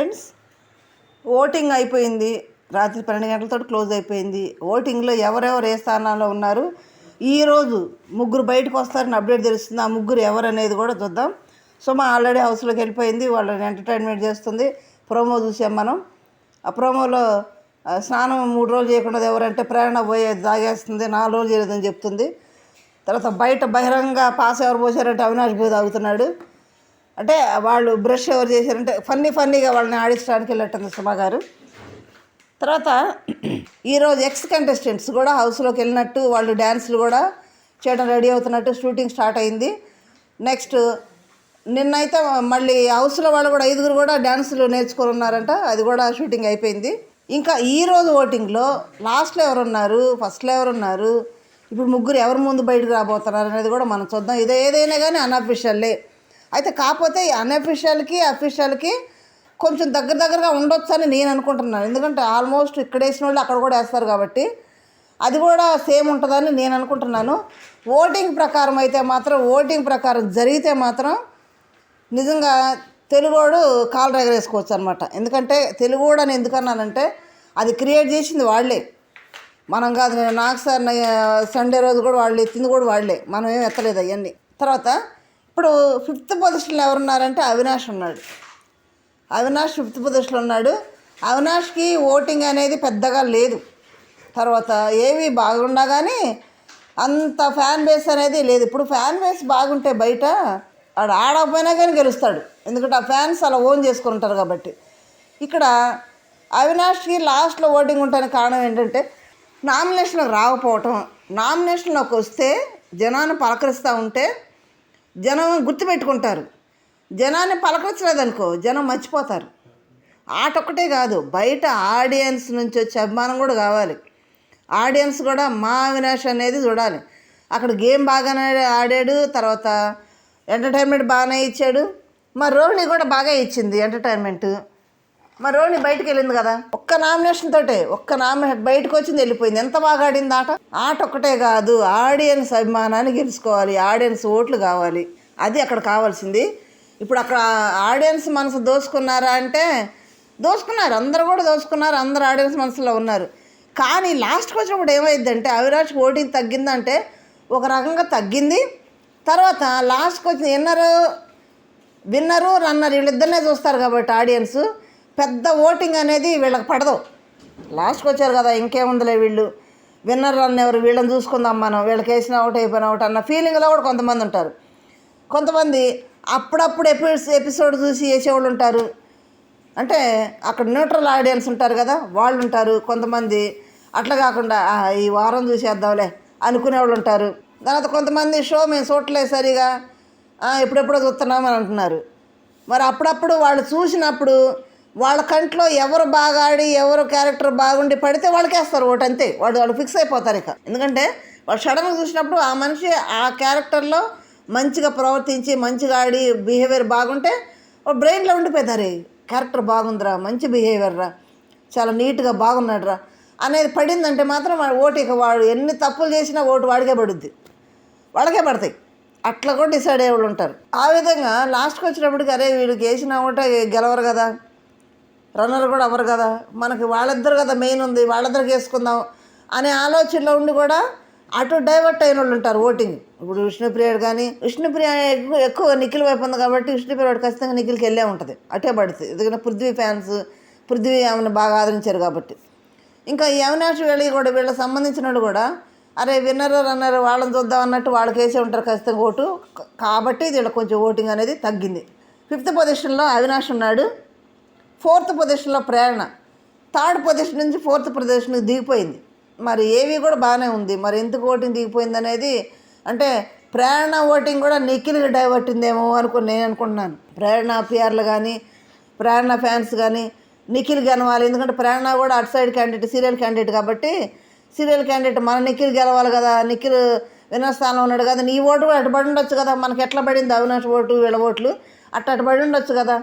Friends voting అయిపోయింది. రాత్రి పన్నెండు గంటలతో క్లోజ్ అయిపోయింది. ఓటింగ్లో ఎవరెవరు ఏ స్థానాల్లో ఉన్నారు? ఈరోజు ముగ్గురు బయటకు వస్తారని అప్డేట్ తెలుస్తుంది. ఆ ముగ్గురు ఎవరు అనేది కూడా చూద్దాం. సుమ ఆల్రెడీ హౌస్లోకి వెళ్ళిపోయింది. వాళ్ళని ఎంటర్టైన్మెంట్ చేస్తుంది. ప్రోమో చూసాం మనం. ఆ ప్రోమోలో స్నానం మూడు రోజులు చేయకుండా ఎవరంటే ప్రేరణ పోయే తాగేస్తుంది నాలుగు రోజులు చేయలేదని చెప్తుంది. తర్వాత బయట బహిరంగ పాస్ ఎవరు పోసారంటే అవినాష్ పోయి తాగుతున్నాడు. అంటే వాళ్ళు బ్రష్ ఎవరు చేశారంటే ఫన్నీ ఫన్నీగా వాళ్ళని ఆడించడానికి వెళ్ళట్టుంది సుమా గారు. తర్వాత ఈరోజు ఎక్స్ కంటెస్టెంట్స్ కూడా హౌస్లోకి వెళ్ళినట్టు వాళ్ళు డ్యాన్సులు కూడా చేయడం రెడీ అవుతున్నట్టు షూటింగ్ స్టార్ట్ అయింది. నెక్స్ట్ నిన్నైతే మళ్ళీ హౌస్లో వాళ్ళు కూడా ఐదుగురు కూడా డ్యాన్సులు నేర్చుకొని ఉన్నారంట అది కూడా షూటింగ్ అయిపోయింది. ఇంకా ఈరోజు ఓటింగ్లో లాస్ట్లో ఎవరున్నారు ఫస్ట్లో ఎవరున్నారు ఇప్పుడు ముగ్గురు ఎవరు ముందు బయటకు రాబోతున్నారు అనేది కూడా మనం చూద్దాం. ఇదే ఏదైనా కానీ అన్అఫిషియల్లే అయితే కాకపోతే ఈ అన్అఫిషియల్కి అఫీషియల్కి కొంచెం దగ్గర దగ్గరగా ఉండొచ్చు అని నేను అనుకుంటున్నాను. ఎందుకంటే ఆల్మోస్ట్ ఇక్కడ వేసిన వాళ్ళు అక్కడ కూడా వేస్తారు కాబట్టి అది కూడా సేమ్ ఉంటుందని నేను అనుకుంటున్నాను. ఓటింగ్ ప్రకారం అయితే మాత్రం ఓటింగ్ ప్రకారం జరిగితే మాత్రం నిజంగా తెలుగోడు కాలు ఎగరేసుకోవచ్చు అనమాట ఎందుకంటే తెలుగోడు అని ఎందుకన్నానంటే అది క్రియేట్ చేసింది వాళ్ళే. మనం కాదు నేను నాకు సార్ సండే రోజు కూడా వాళ్ళు ఎత్తింది కూడా వాళ్ళే. మనం ఏం ఎత్తలేదు అవన్నీ. తర్వాత ఇప్పుడు ఫిఫ్త్ పొజిషన్లో ఎవరున్నారంటే అవినాష్ ఉన్నాడు. అవినాష్ ఫిఫ్త్ పొజిషన్లో ఉన్నాడు. అవినాష్కి ఓటింగ్ అనేది పెద్దగా లేదు. తర్వాత ఏవి బాగున్నా కానీ అంత ఫ్యాన్ బేస్ అనేది లేదు. ఇప్పుడు ఫ్యాన్ బేస్ బాగుంటే బయట ఆడు ఆడకపోయినా కానీ గెలుస్తాడు. ఎందుకంటే ఆ ఫ్యాన్స్ అలా ఓన్ చేసుకుని ఉంటారు కాబట్టి. ఇక్కడ అవినాష్కి లాస్ట్లో ఓటింగ్ ఉండడానికి కారణం ఏంటంటే నామినేషన్లకు రాకపోవటం. నామినేషన్లోకి వస్తే జనాన్ని పలకరిస్తూ ఉంటే జనం గుర్తుపెట్టుకుంటారు. జనాన్ని పలకరించలేదనుకో జనం మర్చిపోతారు. ఆట ఒక్కటే కాదు బయట ఆడియన్స్ నుంచి వచ్చే అభిమానం కూడా కావాలి. ఆడియన్స్ కూడా మా అవినాష్ అనేది చూడాలి. అక్కడ గేమ్ బాగానే ఆడాడు తర్వాత ఎంటర్టైన్మెంట్ బాగానే ఇచ్చాడు. మా రోహిణి కూడా బాగా ఇచ్చింది ఎంటర్టైన్మెంట్ మరి రోహిణి బయటకు వెళ్ళింది కదా? ఒక్క నామినేషన్ తోటే ఒక్క నామినేషన్ బయటకు వచ్చింది వెళ్ళిపోయింది. ఎంత బాగా ఆడింది ఆట? ఆట ఒక్కటే కాదు ఆడియన్స్ అభిమానాన్ని గెలుచుకోవాలి ఆడియన్స్ ఓట్లు కావాలి. అది అక్కడ కావాల్సింది. ఇప్పుడు అక్కడ ఆడియన్స్ మనసు దోసుకున్నారా అంటే దోసుకున్నారు. అందరు కూడా దోసుకున్నారు అందరు ఆడియన్స్ మనసులో ఉన్నారు. కానీ లాస్ట్కి వచ్చినప్పుడు ఏమైందంటే అవిరాజ్ ఓటింగ్ తగ్గిందంటే ఒక రకంగా తగ్గింది. తర్వాత లాస్ట్కి వచ్చిన విన్నరు విన్నరు రన్నర్ వీళ్ళిద్దరినే చూస్తారు కాబట్టి ఆడియన్స్. పెద్ద ఓటింగ్ అనేది వీళ్ళకి పడదు. లాస్ట్కి వచ్చారు కదా ఇంకేముందిలే వీళ్ళు. విన్నర్ అన్న ఎవరు వీళ్ళని చూసుకుందాం మనం. వీళ్ళకి వేసిన అవుట్ అయిపోయిన అవుట్ అన్న ఫీలింగ్లో కూడా కొంతమంది ఉంటారు. కొంతమంది అప్పుడప్పుడు ఎపిస్ ఎపిసోడ్ చూసి వేసేవాళ్ళు ఉంటారు. అంటే అక్కడ న్యూట్రల్ ఆడియన్స్ ఉంటారు కదా వాళ్ళు ఉంటారు. కొంతమంది అట్లా కాకుండా ఈ వారం చూసేద్దాంలే అనుకునే వాళ్ళు ఉంటారు. తర్వాత కొంతమంది షో మేము చూడలేదు సరిగా. ఎప్పుడెప్పుడో చూస్తున్నామని అంటున్నారు. మరి అప్పుడప్పుడు వాళ్ళు చూసినప్పుడు వాళ్ళ కంట్లో ఎవరు బాగా ఆడి ఎవరు క్యారెక్టర్ బాగుండి పడితే వాళ్ళకి వేస్తారు ఓటు అంతే. వాడు వాళ్ళు ఫిక్స్ అయిపోతారు ఇక. ఎందుకంటే వాళ్ళు సడన్గా చూసినప్పుడు ఆ మనిషి ఆ క్యారెక్టర్లో మంచిగా ప్రవర్తించి మంచిగా ఆడి బిహేవియర్ బాగుంటే బ్రెయిన్లో ఉండిపోతారు. క్యారెక్టర్ బాగుందిరా మంచి బిహేవియర్ రా చాలా నీట్గా బాగున్నాడు రా అనేది పడిందంటే మాత్రం వాడు ఓటు ఇక వాడు ఎన్ని తప్పులు చేసినా ఓటు వాడికే పడుద్ది. వాళ్ళకే పడతాయి. అట్లా కూడా డిసైడ్ అయ్యే వాళ్ళు ఉంటారు. ఆ విధంగా లాస్ట్కి వచ్చినప్పటికి అరే వీడికి వేసిన ఓట గెలవరు కదా. రన్నర్ కూడా అవ్వరు కదా. మనకి వాళ్ళిద్దరు కదా మెయిన్ ఉంది వాళ్ళిద్దరికి వేసుకుందాం అనే ఆలోచనలో ఉండి కూడా అటు డైవర్ట్ అయిన వాళ్ళు ఉంటారు ఓటింగ్. ఇప్పుడు విష్ణుప్రియుడు కానీ విష్ణుప్రియ ఎక్కువ నిఖిల్ వైపు ఉంది కాబట్టి విష్ణుప్రియుడు ఖచ్చితంగా నిఖిల్కి వెళ్ళే ఉంటుంది. అటే పడుతుంది. ఎందుకంటే పృథ్వీ ఫ్యాన్స్ పృథ్వీ ఆమెను బాగా ఆదరించారు కాబట్టి. ఇంకా ఈ అవినాష్ వీళ్ళ కూడా వీళ్ళకి సంబంధించిన కూడా అరే విన్నర్ రన్నర్ వాళ్ళని చూద్దాం అన్నట్టు వాళ్ళకి వేసే ఉంటారు ఖచ్చితంగా ఓటు. కాబట్టి వీళ్ళకి కొంచెం ఓటింగ్ అనేది తగ్గింది. ఫిఫ్త్ పొజిషన్లో అవినాష్ ఉన్నాడు. ఫోర్త్ పొజిషన్లో ప్రేరణ. థర్డ్ పొజిషన్ నుంచి ఫోర్త్ పొజిషన్కి దిగిపోయింది. మరి ఏవి కూడా బాగానే ఉంది. మరి ఎందుకు ఓటింగ్ దిగిపోయింది అనేది అంటే ప్రేరణ ఓటింగ్ కూడా నిఖిల్కి డైవర్ట్ ఉందేమో అనుకుని నేను అనుకుంటున్నాను. ప్రేరణ పిఆర్లు కానీ ప్రేరణ ఫ్యాన్స్ కానీ నిఖిల్ గెలవాలి. ఎందుకంటే ప్రేరణ కూడా అటు సైడ్ క్యాండిడేట్ సీరియల్ క్యాండిడేట్ కాబట్టి సీరియల్ క్యాండిడేట్ మన నిఖిల్ గెలవాలి కదా నిఖిల్ విన్నర్ ఉన్నాడు కదా నీ ఓటు కూడా అటు పడి ఉండొచ్చు కదా. మనకి ఎట్లా పడింది అవినాష్ ఓటు వీళ్ళ ఓట్లు? అట్ట అటు పడి ఉండొచ్చు కదా.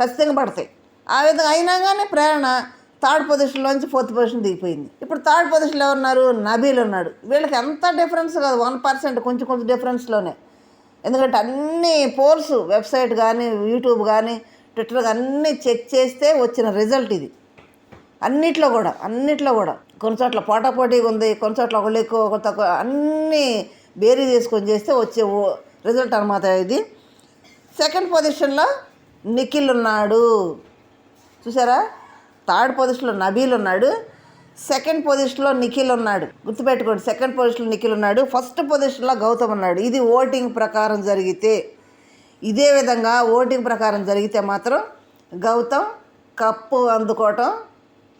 ఖచ్చితంగా పడతాయి. ఆ విధంగా అయినా కానీ ప్రేరణ థర్డ్ పొజిషన్లోంచి ఫోర్త్ పొజిషన్ దిగిపోయింది. ఇప్పుడు థర్డ్ పొజిషన్లో ఎవరున్నారు? నబీల్ ఉన్నాడు. వీళ్ళకి ఎంత డిఫరెన్స్ కాదు. వన్ పర్సెంట్ కొంచెం కొంచెం డిఫరెన్స్లోనే ఎందుకంటే అన్ని పోల్స్ వెబ్సైట్ కానీ యూట్యూబ్ కానీ ట్విట్టర్ అన్నీ చెక్ చేస్తే వచ్చిన రిజల్ట్ ఇది. అన్నిట్లో కూడా అన్నిట్లో కూడా. కొన్ని చోట్ల పోటాపోటీగా ఉంది కొన్ని చోట్ల ఒకళ్ళు ఎక్కువ ఒకళ్ళు తక్కువ అన్నీ బేరీ చేసుకొని చేస్తే వచ్చే ఓ- రిజల్ట్ అనమాట ఇది. సెకండ్ పొజిషన్లో నిఖిల్ ఉన్నాడు. చూసారా? థర్డ్ పొజిషన్లో నబీల్ ఉన్నాడు. సెకండ్ పొజిషన్లో నిఖిల్ ఉన్నాడు. గుర్తుపెట్టుకోండి సెకండ్ పొజిషన్లో నిఖిల్ ఉన్నాడు. ఫస్ట్ పొజిషన్లో గౌతమ్ ఉన్నాడు. ఇది ఓటింగ్ ప్రకారం జరిగితే ఇదే విధంగా ఓటింగ్ ప్రకారం జరిగితే మాత్రం గౌతమ్ కప్పు అందుకోవటం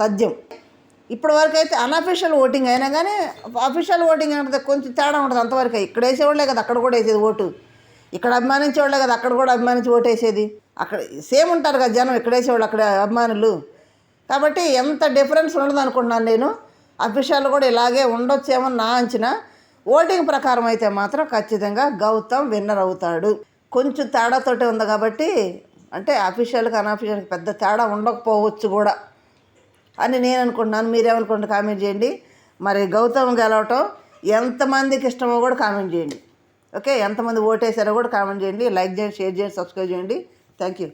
తథ్యం. ఇప్పటి వరకు అయితే అనఫీషియల్ ఓటింగ్ అయినా కానీ అఫీషియల్ ఓటింగ్ అంటే కొంచెం తేడా ఉంటుంది. అంతవరకు ఇక్కడ వేసేవాళ్ళే కదా అక్కడ కూడా వేసేది ఓటు. ఇక్కడ అభిమానించేవాళ్ళే కదా అక్కడ కూడా అభిమానించి ఓటేసేది. అక్కడ సేమ్ ఉంటారు కదా జనం ఇక్కడేసేవాళ్ళు అక్కడ అభిమానులు. కాబట్టి ఎంత డిఫరెన్స్ ఉండదు అనుకుంటున్నాను నేను. అఫీషియల్ కూడా ఇలాగే ఉండొచ్చేమో నా అంచనా. ఓటింగ్ ప్రకారం అయితే మాత్రం ఖచ్చితంగా గౌతమ్ విన్నర్ అవుతాడు. కొంచెం తేడాతోటే ఉంది కాబట్టి అంటే అఫీషియల్కి అనఫీషియల్కి పెద్ద తేడా ఉండకపోవచ్చు కూడా అని నేను అనుకుంటున్నాను. మీరేమనుకుంటే కామెంట్ చేయండి. మరి గౌతమ్ గెలవటం ఎంతమందికి ఇష్టమో కూడా కామెంట్ చేయండి. ఓకే? ఎంతమంది ఓటేసారో కూడా కామెంట్ చేయండి. లైక్ చేయండి షేర్ చేయండి సబ్స్క్రైబ్ చేయండి. Thank you.